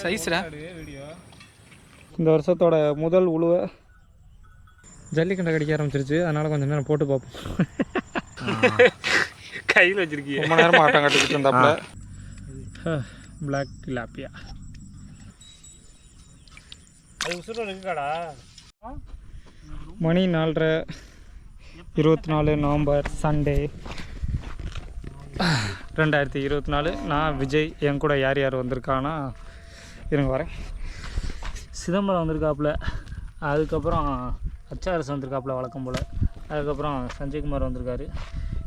சைஸ்ரா இந்த வருஷத்தோட முதல் உழுவ ஜல்லிக்கண்டை கடிக்க ஆரம்பிச்சிருச்சு. அதனால கொஞ்சம் நேரம் போட்டு பார்ப்போம். கையில் வச்சிருக்கீங்க ரொம்ப நேரமாக ஆட்டம் கட்டிக்கிட்டு இருந்தாப்புல பிளாக் இருக்காடா மணி நாலரை இருபத்தி நாலு நவம்பர் சண்டே. ரெண்டாயிரத்தி இருபத்தி நாலு நான் விஜய் என் கூட யார் யார் வந்திருக்கானா இருங்க வரேன். சிதம்பரம் வந்திருக்காப்புல. அதுக்கப்புறம் ஹச்ஆர்எஸ் வந்திருக்காப்புல வழக்கம் போல். அதுக்கப்புறம் சஞ்சய்குமார் வந்திருக்காரு.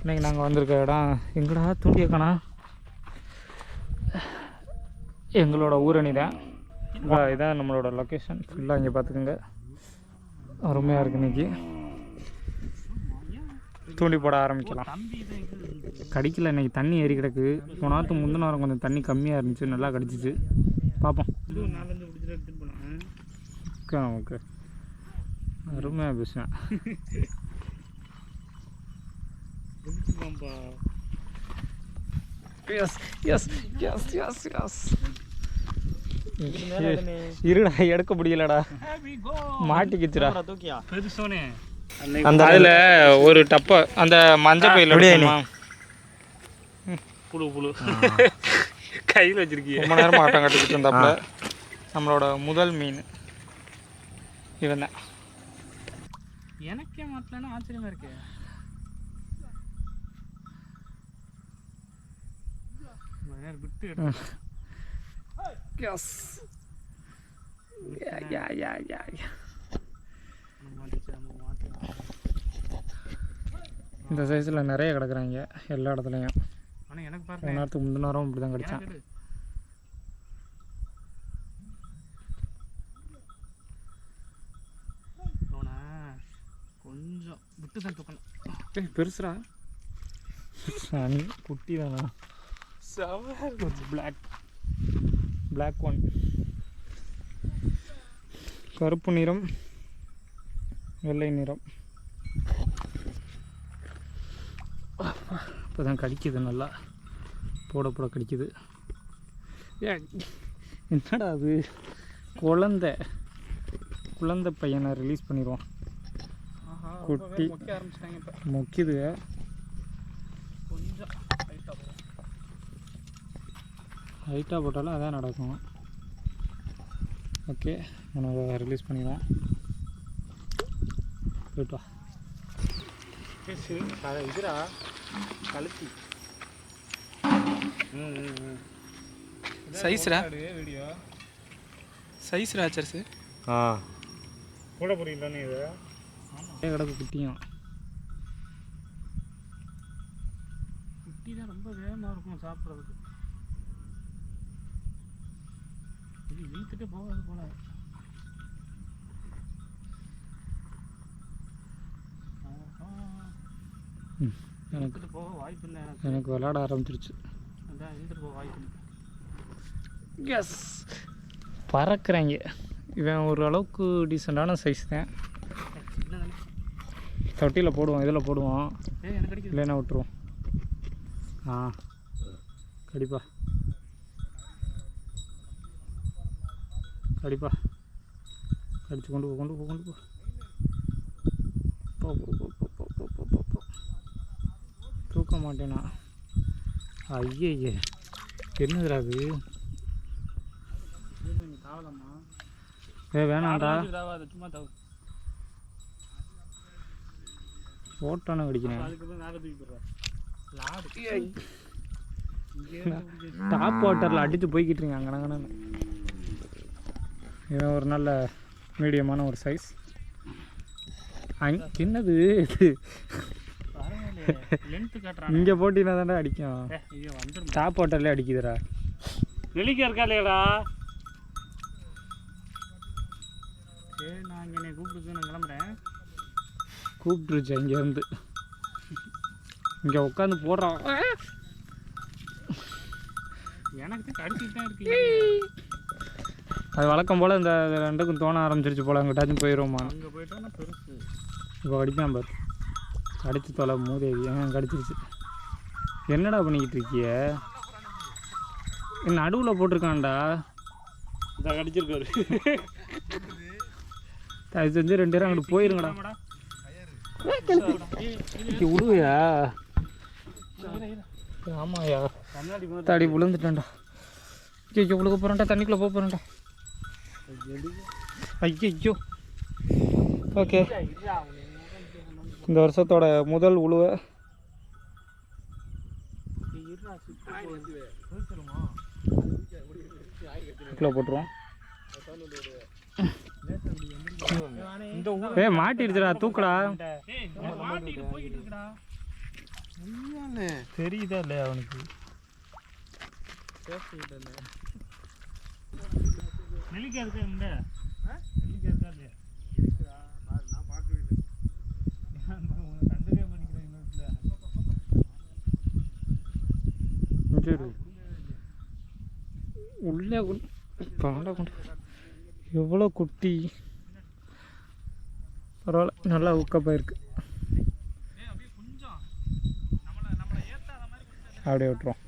இன்றைக்கி நாங்கள் வந்திருக்க இடம் எங்கடா? தூண்டியக்கானா? எங்களோட ஊரணி தான். இதான் இதான் நம்மளோட லொக்கேஷன் ஃபுல்லாக இங்கே பார்த்துக்கோங்க அருமையாக இருக்குது இன்னைக்கு. தூண்டி போட ஆரம்பிக்கலாம். கடிக்கல இன்னைக்கு தண்ணி ஏறி கிடக்கு. போன முந்தின வாரம் கொஞ்சம் தண்ணி கம்மியாக இருந்துச்சு. நல்லா கடிச்சிச்சு. பார்ப்போம் ஓகே ஓகே அருமையாக பேசுவேன் yes yes yes yes yes இருடா எடுக்க முடியலடா. மாட்டிக்கிச்சுடா. அந்த அதில் ஒரு டப்பை அந்த மஞ்சள் பையில் புழு புழு. கையில் வச்சிருக்கீங்க. ரொம்ப நேரமாக ஆட்டம் கட்டிக்கிட்டு இருந்தாப்புல. நம்மளோட முதல் மீன். இவன் தான். எனக்கே மாட்டலன்னா ஆச்சரியமா இருக்கு. விட்டு எஸ் யா யா யா யா இந்த சைஸில் நிறைய கிடக்குறாங்க எல்லா இடத்துலையும். ஆனால் எனக்கு பாருங்க. நேரத்துக்கு முந்தின நேரம் இப்படி தான் கிடச்சான் கொஞ்சம் விட்டு தான் தூக்கணும். சனி குட்டி தானா? பிளாக் பிளாக் ஒன் கருப்பு நிறம் வெள்ளை நிறம். இப்போ தான் கடிக்குது நல்லா. போட போட கடிக்குது. என்னடா அது? குழந்தை. குழந்தை பையனை ரிலீஸ் பண்ணிடுவோம் குட்டி. முக்கிய ஆரம்பிச்சிட்டாங்க இப்போ. முக்கிது. கொஞ்சம் லைட்டாக போகும் ஹைட்டாக போட்டாலும் அதான் நடக்கும். ஓகே நம்ம ரிலீஸ் பண்ணிடலாம் போயிட்டு வா. இதுடா கழுத்தி. ம் ம் ம் சைஸ்ரா வீடியோ சைஸ் ராச்சர்ஸு ஆ. கூட புரியல நீ இது. ஏ கிடக்கு குட்டியும்? குட்டி தான் ரொம்ப வேகமாக இருக்கும் சாப்பிட்றதுக்கு. இது இழுத்துட்டு போகாது போல. ஆஹா. எனக்கு போக வாய்ப்பு இல்லை எனக்கு. எனக்கு விளாட ஆரம்பிச்சிருச்சு. எஸ் பறக்குறாங்க. இவன் ஒரு அளவுக்கு டீசெண்டான சைஸ் தான். தொட்டியில் போடுவோம் இதில் போடுவோம் இல்லைன்னா விட்டுருவோம். ஆ கடிப்பா. கடிப்பா. கடிச்சு கொண்டு போ கொண்டு போ கொண்டு போ போ போ போ போ போ போ போ. தூக்க மாட்டேனா? ஐயய்ய என்னதுடா அது ஏ வேணாம்டா. ஓட்டான கடிக்கிறேன் டாப் வாட்டரில் அடித்து போய்கிட்டு இருங்க அங்கனங்கன்னு இவன் ஒரு நல்ல மீடியமான ஒரு சைஸ் என்னது இது? இங்கே போட்டினா தானே அடிக்கும். டாப் வாட்டர்லேயே அடிக்குதுடா. வெளிக்க இருக்கா இல்லையாடா? சரி நான் இங்கே கூப்பிட்டு நான் கிளம்புறேன். கூப்பிட்டுருச்சு இங்கேருந்து இங்கே உட்காந்து போடுறான் எனக்கு தான் கடிச்சிட்டு தான் இருக்கு. அது வழக்கம் போல் இந்த ரெண்டுக்கும் தோண ஆரம்பிச்சிருச்சு போல் அங்கிட்டாச்சும் போயிடுவோமா அங்கே போயிட்டோன்னா பெருசு. இப்போ அடிப்பான் பாரு. அடித்து தொலை மூதேவி ஏன் கடிச்சிருச்சு. என்னடா பண்ணிக்கிட்டு இருக்கிய? நடுவில் போட்டிருக்கான்டா. இந்த கடிச்சிருக்காரு. தயவு செஞ்சு ரெண்டு பேரும் அங்கிட்டு போயிருங்கடா. விடுவியா? ஆமாயா தாடி விழுந்துட்டேன்டா. ஐயோ விழுக போகிறேன்டா தண்ணிக்குள்ளே போக போகிறேன்டா ஐயோ ஓகே. இந்த வருஷத்தோட முதல் உழுவை. கிலோ போட்டுருவோம். ஏ மாட்டிடுச்சுடா தூக்குடா. மாட்டிட்டு போயிட்டு இருக்கடா தெரியுதா இல்லையா அவனுக்கு? நெல்லிக்காய் இருக்கா இந்த? நெல்லிக்காய் இருக்கா இல்லையா நான் பார்க்கவே இல்லை கண்டுக்கவே பண்ணிக்கிறேன் இன்னும் சரி உள்ளே கொண்டு பாண்டா கொண்டு எவ்வளோ குட்டி. பரவாயில்ல நல்லா உக்கப்பாக இருக்கு அப்படியே விட்டுருவோம்.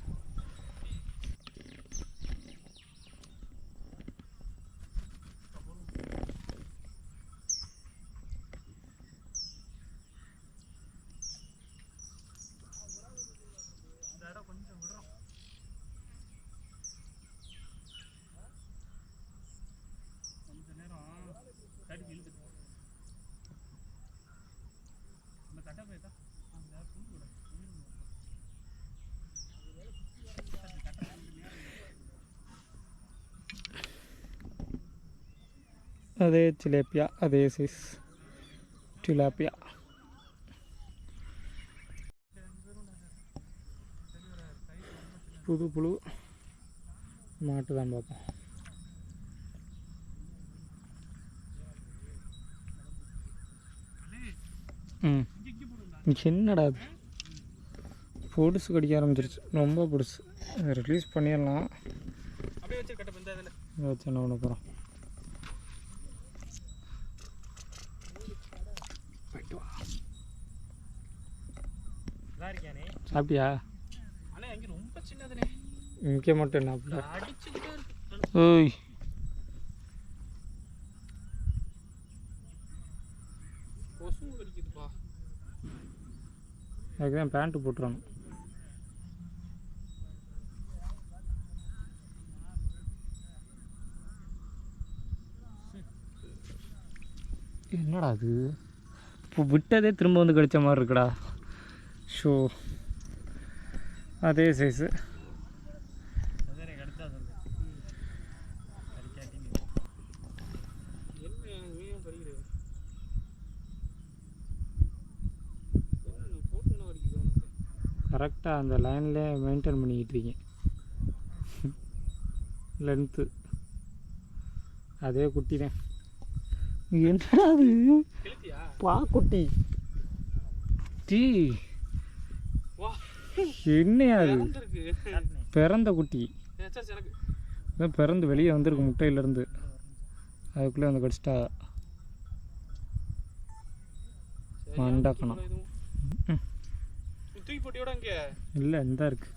அதே சிலேப்பியா அதே சைஸ் டிலாப்பியா புது புழு மாட்டு தான் பார்ப்போம். ம். என்னடா அது? பொடுசு கடிக்க ஆரம்பிச்சிருச்சு. ரொம்ப பிடிச்சி ரிலீஸ் பண்ணிடலாம். வச்சு வச்சு என்ன பண்ண போகிறோம் இருக்கானே சாப்பிட்டியா? இங்கே மட்டும் என்ன ஓய். அதுக்கு தான் பேண்ட்டு போட்டுறணும் என்னடா அது இப்போ விட்டதே திரும்ப வந்து கடிச்ச மாதிரி இருக்குடா. ஷோ. அதே சைஸு கரெக்டாக அந்த லைன்லேயே மெயின்டைன் பண்ணிக்கிட்டு இருக்கீங்க. லென்த்து அதே குட்டி தான். என்னடா அது பா குட்டி. டீ. என்னையா அது? பிறந்த குட்டி. இதான் பிறந்து வெளியே வந்திருக்கு முட்டையிலேருந்து. அதுக்குள்ளே வந்து கடிச்சிட்டா. மண்டக்கணம் இல்லை இந்த இருக்கு.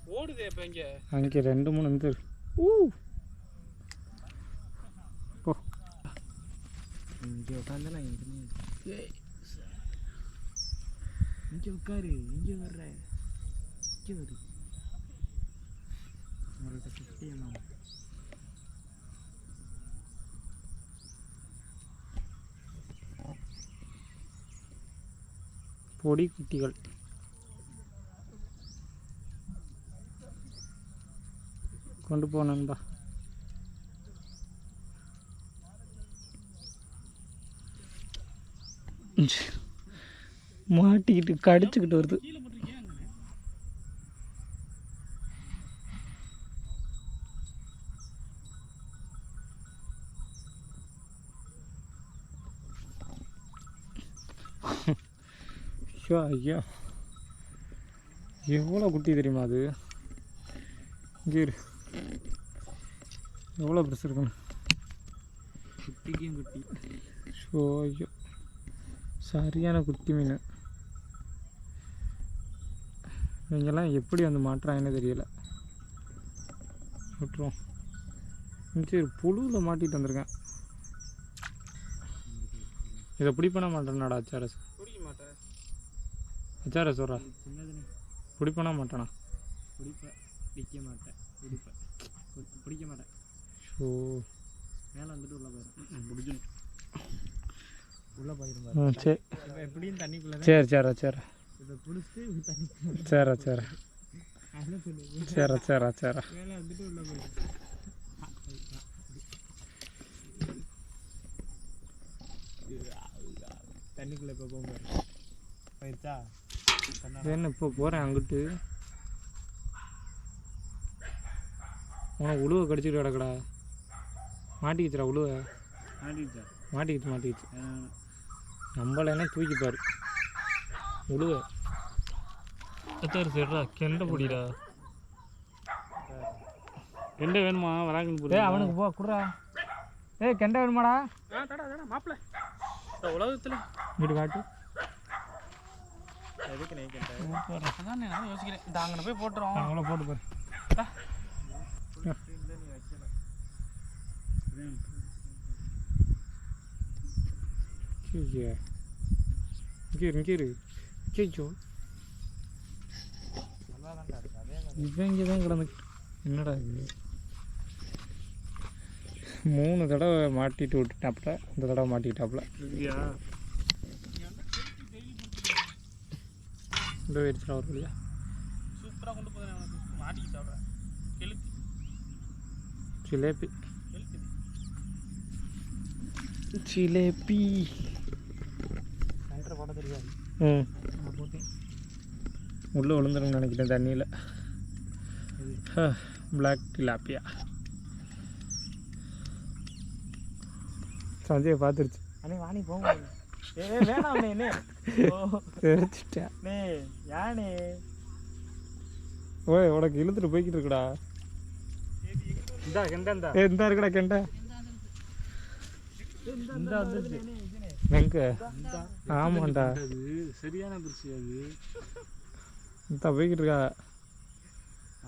அங்கே ரெண்டு மூணு இந்த இருக்கு. ஊ! போ. இங்கே உட்காந்து இங்கே உட்காரு இங்கே வர்ற. இங்கே வரு உங்கள்கிட்ட கிட்டியம்மா பொடி குட்டிகள் கொண்டு போ நண்பா மாட்டிக்கிட்டு கடிச்சுக்கிட்டு வருது ஐயோ ஐயோ. எவ்வளோ குட்டி தெரியுமா அது? இங்கே எவ்வளோ பெருசு இருக்குன்னு. குட்டிக்கும் குட்டி. ஷோ ஐயோ. சரியான குட்டி மீன். இவங்கெல்லாம் எப்படி வந்து மாட்டுறாங்கன்னு தெரியல. விட்டுருவோம் சரி புழுவில் மாட்டிட்டு வந்திருக்கேன். இதை பிடிப்பண்ண மாட்டேனாடா அச்சாரஸ் பிடிக்க மாட்டேன் அச்சாரஸ் சொல்கிறா சின்னதுன்னு பிடிப்பண்ண மாட்டானா? பிடிப்பேன் பிடிக்க மாட்டேன். பிடிப்பேன் பிடிக்க மாட்டேன். ஓ மேலே வந்துட்டு உள்ளே போயிடும் பிடிக்கணும் உள்ளே போயிடும் சரி எப்படியும் தண்ணிக்குள்ளே சரி சரி சரி. இதை பிடிச்சிட்டு தண்ணி சரி சரி. சரி சரி சரி. மேலே வந்துட்டு உள்ளே போயிடும் தண்ணிக்குள்ளே இப்போ போகும்போது போயிடுச்சா சொன்னா என்ன இப்போ போகிறேன் அங்கிட்டு. உனக்கு உழுவை கடிச்சிட்டு கிடக்கடா. மாட்டிக்கிச்சுடா உழுவை. மாட்டிக்கிச்சு? மாட்டிக்கிச்சு நம்மள தூக்கி பாரு. உழுவை. சரி சரிடா கெண்டை பிடிடா. ரெண்டு வேணுமா? வராங்கன்னு ஏய் அவனுக்கு போ குடுறா. ஏய் கெண்டை வேணுமாடா. மாப்பிள்ள. உலகத்தில் இங்கிட்டு காட்டு. எதுக்கு நெய் கேட்டேன் அதான் நான் யோசிக்கிறேன். இந்த அங்கே போய் போட்டுரும் அவ்வளோ போட்டு பாரு. இங்கே இங்கே இரு. இவன் இங்கே தான் கிடந்து. என்னடா இது? மூணு தடவை மாட்டிட்டு விட்டுட்டாப்புல. இந்த தடவை மாட்டிக்கிட்டாப்புல இருக்குயா இந்த போயிடுச்சுடா ஒரு வழியா சூப்பராக கொண்டு போகிறேன் அவனுக்கு மாட்டிக்கிட்டு சாப்பிட்றேன் கெளுத்தி. ஜிலேபி. ஜிலேபி. சென்டர் போட தெரியாது. ம். உள்ளே விழுந்துருன்னு நினைக்கிறேன் தண்ணியில். பிளாக் டிலாப்பியா சஞ்சயை பார்த்துருச்சு. அண்ணே வாணி போங்க. ஏ வேணாம் நே யானே ஓய் உனக்கு இழுத்துட்டு போய்கிட்டு இருக்குடா. இந்தா கெண்டா இருக்குடா கெண்டை. இந்த எங்க? ஆமாண்டா. சரியான பிரிச்சு அது. இந்த போய்கிட்டு இருக்கா.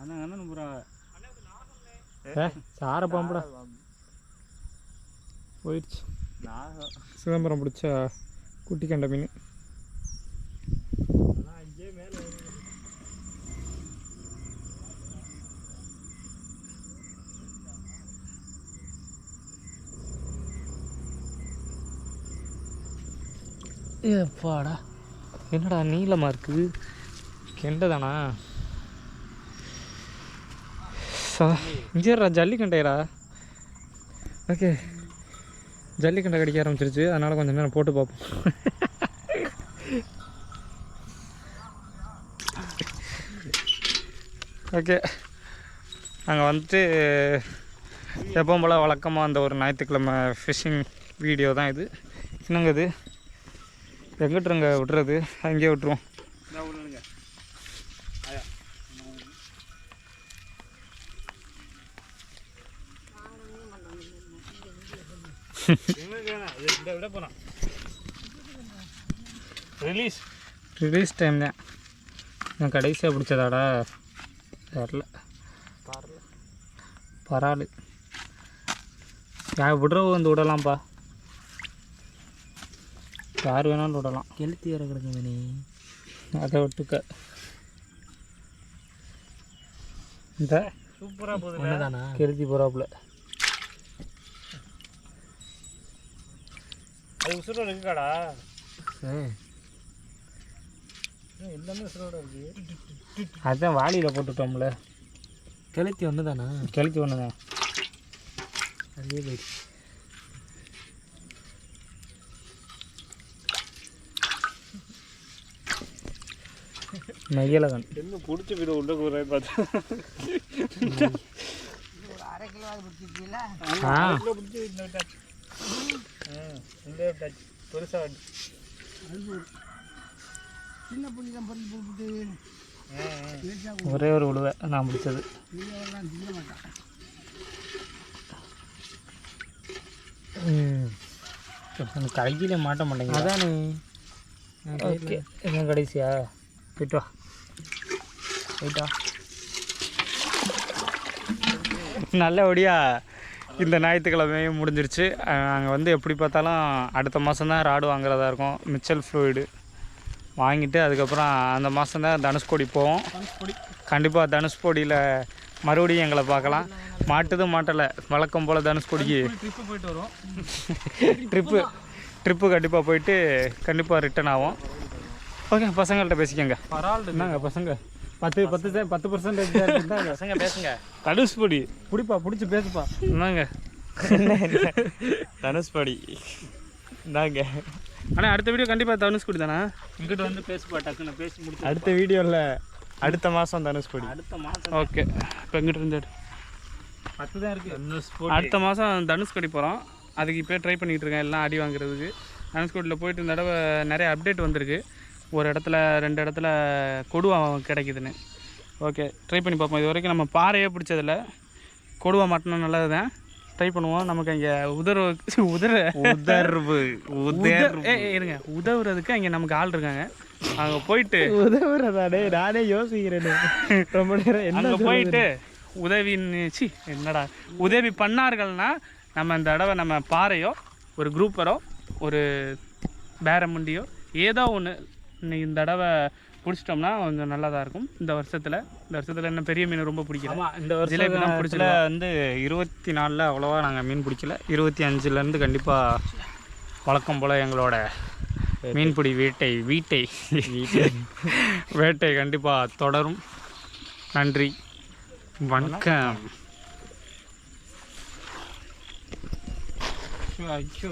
அண்ணா அண்ணன் புறா. ஏ சார பாம்புடா. போயிடுச்சு. சிதம்பரம் பிடிச்ச? குட்டி கண்ட மீன். ஏப்பாடா. என்னடா நீளமாக இருக்குது கெண்டை தானா இங்கேடா ஜல்லிக்கண்டையரா ஓகே. ஜல்லிக்கண்டை கடிக்க ஆரம்பிச்சிருச்சு. அதனால் கொஞ்சம் நேரம் போட்டு பார்ப்போம். ஓகே. நாங்கள் வந்துட்டு எப்பவும் போல் வழக்கமாக அந்த ஒரு ஞாயிற்றுக்கிழமை ஃபிஷ்ஷிங் வீடியோ தான் இது. என்னங்க இது? எங்கிட்டுருங்க? விட்றது? அங்கேயே விட்டுருவோம் இந்த விடுங்க ஆயா எங்களுக்கு வேணாம் இது இந்த விட போலாம் ரிலீஸ் ரிலீஸ் டைம் தான் நான் கடைசியாக பிடிச்சதாடா. தெரில பரவாயில்ல. யார் விடுறவங்க வந்து விடலாம்ப்பா யார் வேணாலும் விடலாம். கெளுத்தி வேற கிடக்குங்க நீ. அதை விட்டுக்க. இந்த சூப்பராக போகுது கெருத்தி போகிறாப்புல அது உசுரோட இருக்காடா. ம் இன்னும் எல்லாமே உசுரோட இருக்கு அதுதான் வாளியில் போட்டுட்டோம்ல. கெளுத்தி ஒன்று தானா கெளுத்தி ஒன்று தான் அதுவே போயிடுச்சு மெய்யலகன் என்ன பிடிச்ச வீடு உள்ள போகிறே பார்த்தா ஆ. கிலோ பிடிச்சி இந்த விட்டாச்சு ஆ இந்த விட்டாச்சு பெருசாக சின்ன புள்ளி தான் பொருள் போட்டு ஒரே ஒரு உழுவை நான் பிடிச்சது திங்க மாட்டான் ம். எனக்கு கையில் மாட்ட மாட்டேங்குது அதானே. ஓகே என்ன கடைசியா? போயிட்டு வா. போயிட்டு வா. நல்ல ஒடியா இந்த ஞாயிற்றுக்கிழமையும் முடிஞ்சிருச்சு. நாங்கள் வந்து எப்படி பார்த்தாலும் அடுத்த மாதம் தான் ராடு வாங்குறதா இருக்கும். மிச்சல் ஃப்ளூயிடு. வாங்கிட்டு அதுக்கப்புறம் அந்த மாதம் தான் தனுஷ்கோடி போவோம். கண்டிப்பாக தனுஷ்கோடியில் மறுபடியும் எங்களை பார்க்கலாம். மாட்டுதும் மாட்டலை. வழக்கம் போல் தனுஷ்கோடிக்கு ட்ரிப்பு போயிட்டு வரோம் ட்ரிப்பு ட்ரிப்பு கண்டிப்பாக போயிட்டு கண்டிப்பாக ரிட்டர்ன் ஆகும் ஓகே பசங்கள்கிட்ட பேசிக்கங்க. பரவாயில்ல. என்னங்க பசங்க? பத்து பத்து பத்து பர்சன்டேஜ் பசங்க பேசுங்க. தனுஷ்கோடி பிடிப்பா பிடிச்சி பேசுப்பா. என்னங்க? தனுஷ்படி இந்தாங்க. ஆனால் அடுத்த வீடியோ கண்டிப்பாக தனுஷ்கோடி தானே? இங்கிட்ட வந்து பேசுப்பா டக்குன்னு பேசி முடிச்சு அடுத்த வீடியோவில் அடுத்த மாதம் தனுஷ்படி அடுத்த மாதம் ஓகே. இப்போ எங்கிட்ட இருந்து பத்து தான் இருக்கு. அடுத்த மாதம் தனுஷ்கோடி போகிறோம் அதுக்கு இப்போ ட்ரை பண்ணிகிட்டு இருக்கேன் எல்லாம் அடி வாங்குறதுக்கு. தனுஷ்கோடியில் போயிட்டு இந்த தடவை நிறைய அப்டேட் வந்திருக்கு. ஒரு இடத்துல ரெண்டு இடத்துல கொடுவா கிடைக்குதுன்னு. ஓகே ட்ரை பண்ணி பார்ப்போம். இது வரைக்கும் நம்ம பாறையே பிடிச்சதில்ல. கொடுவா மாட்டினா நல்லது தான் ட்ரை பண்ணுவோம். நமக்கு இங்கே உதற உதற. உதர்வு உதர் ஏ இருங்க. உதவுறதுக்கு அங்கே நமக்கு ஆள் இருக்காங்க. அங்கே போயிட்டு உதவுறதாடே நானே யோசிக்கிறேன். ரொம்ப நேரம் அங்கே போயிட்டு உதவின்னு சி என்னடா? உதவி பண்ணார்கள்னா நம்ம இந்த தடவை நம்ம பாறையோ ஒரு குரூப்பரோ ஒரு பேரமுண்டியோ ஏதோ ஒன்று இந்த தடவை பிடிச்சிட்டோம்னா கொஞ்சம் நல்லா தான் இருக்கும். இந்த வருஷத்தில் இந்த வருஷத்தில் என்ன பெரிய மீன் ரொம்ப பிடிக்கல. ஆமாம் இந்த ஜிலேபி தான் பிடிச்சல வந்து இருபத்தி நாலில் அவ்வளோவா நாங்கள் மீன் பிடிக்கல. இருபத்தி அஞ்சுலேருந்து கண்டிப்பாக வழக்கம் போல் எங்களோட மீன்பிடி வேட்டை வீட்டை. வேட்டை. கண்டிப்பாக தொடரும். நன்றி. வணக்கம். ஐயோ.